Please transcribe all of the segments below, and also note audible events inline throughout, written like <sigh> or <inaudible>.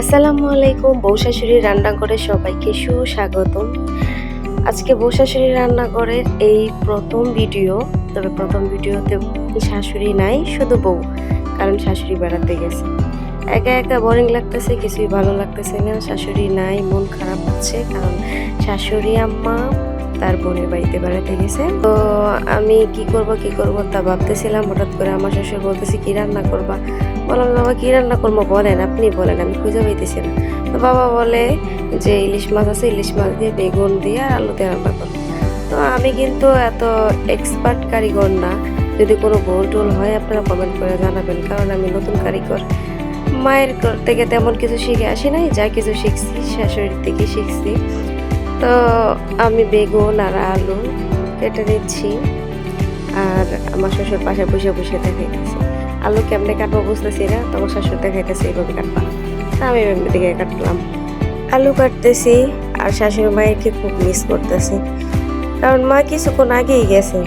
আসসালামু আলাইকুম বউ শাশুড়ি রান্নাঘরে সবাইকে সুস্বাগতম। আজকে বউ শাশুড়ি রান্নাঘরের এই প্রথম ভিডিও, তবে প্রথম ভিডিওতে শাশুড়ি নাই, শুধু বউ, কারণ শাশুড়ি বেড়াতে গেছে। একা একা বোরিং লাগতেছে, কিছুই ভালো লাগতেছে না, শাশুড়ি নাই, মন খারাপ হচ্ছে, কারণ শাশুড়ি আম্মা তার বোনের বাড়িতে বেড়াতে গেছে। তো আমি কি করব কি করব তা ভাবতেছিলাম, হঠাৎ করে আমার শ্বশুর বলতেছে, কি রান্না করবা? বললাম বাবা কি রান্না করব বলেন? আপনি বলেন, আমি খুঁজে পাইতেছি না। তো বাবা বলে যে, ইলিশ মাছ আছে, ইলিশ মাছ দিয়ে বেগুন দিয়ে আর আলু দিয়ে রান্না করব তো আমি কিন্তু এত এক্সপার্ট কারিগর না। যদি কোনো ভুল টুল হয়, আপনারা কমেন্ট করে জানাবেন, কারণ আমি নতুন কারিগর। মায়ের থেকে তেমন কিছু শিখে আসি নাই, যা কিছু শিখছি, শাশুড়ির থেকে শিখছি। তো আমি বেগুন আর আলু কেটে নিচ্ছি, আর আমার শ্বশুর পাশে বসে বসে দেখাইতেছে। আলু কেমনে কাটবো বুঝতেছি না, তোমার শাশুড়ি দেখাইতেছে এইভাবে কাটবা। তা আমি এমনি দিকে কাটলাম। আলু কাটতেছি, আর শাশুড়ি মায়েরকে খুব মিস করতেছি। কারণ মা কিছুক্ষণ আগেই গেছে।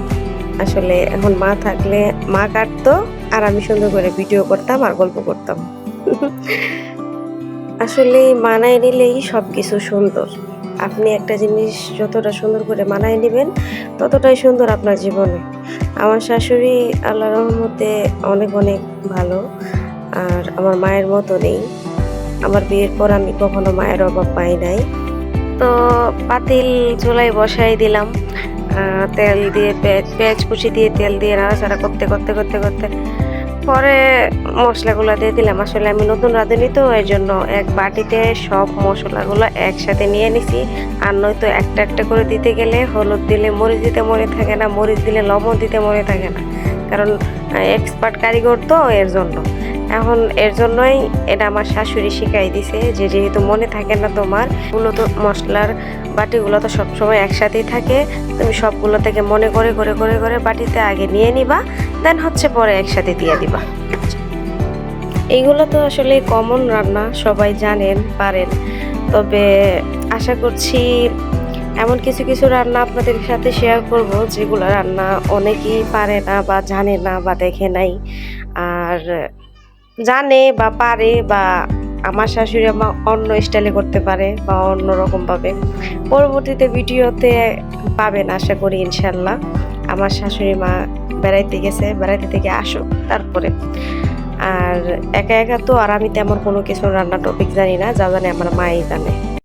আসলে এখন মা থাকলে মা কাটতো, আর আমি সুন্দর করে ভিডিও করতাম আর গল্প করতাম। <laughs> আসলে মানায় নিলেই সব কিছু সুন্দর। আপনি একটা জিনিস যতটা সুন্দর করে মানায় নেবেন, ততটাই সুন্দর আপনার জীবনে। আমার শাশুড়ি আল্লাহ রহমতে অনেক অনেক ভালো, আর আমার মায়ের মতো নেই। আমার বিয়ের পর আমি কখনো মায়ের অভাব পাই নাই। তো পাতিল চুলায় বসাই দিলাম তেল দিয়ে পেঁয়াজ পেঁয়াজ কুচি দিয়ে তেল দিয়ে নাড়াচাড়া করতে করতে করতে করতে। পরে মশলাগুলো দিয়ে দিলাম। আসলে আমি নতুন রাঁধুনি তো এর জন্য এক বাটিতে সব মশলাগুলো একসাথে নিয়ে নিছি। আর নয়তো একটা একটা করে দিতে গেলে হলুদ দিলে মরিচ দিতে মনে থাকে না, মরিচ দিলে লবণ দিতে মনে থাকে না। কারণ এক্সপার্ট কারিগর তো এর জন্য। এখন এর জন্যই এটা আমার শাশুড়ি শিখাই দিছে যে যেহেতু মনে থাকে না তোমারগুলো তো মশলার বাটিগুলো তো সবসময় একসাথেই থাকে, তুমি সবগুলো থেকে মনে করে করে করে করে বাটিতে আগে নিয়ে নিবা দেন হচ্ছে পরে একসাথে দিয়ে দিবা। এইগুলো তো আসলে কমন রান্না, সবাই জানেন, পারেন। তবে আশা করছি এমন কিছু কিছু রান্না আপনাদের সাথে শেয়ার করব, যেগুলো রান্না অনেকেই পারে না বা জানে না বা দেখে নাই। আর জানে বা পারে বা আমার শাশুড়ি আমা অন্য স্টাইলে করতে পারে বা অন্য রকম পাবে পরবর্তীতে ভিডিওতে পাবেন আশা করি ইনশাল্লাহ আমার শাশুড়ি মা বেড়াইতে গেছে, বেড়াইতে থেকে আসুক তারপরে। আর একা একা তো আর আমি তেমন কোনো কিছু রান্না টপিক জানি না, যা জানে আমার মাই জানে।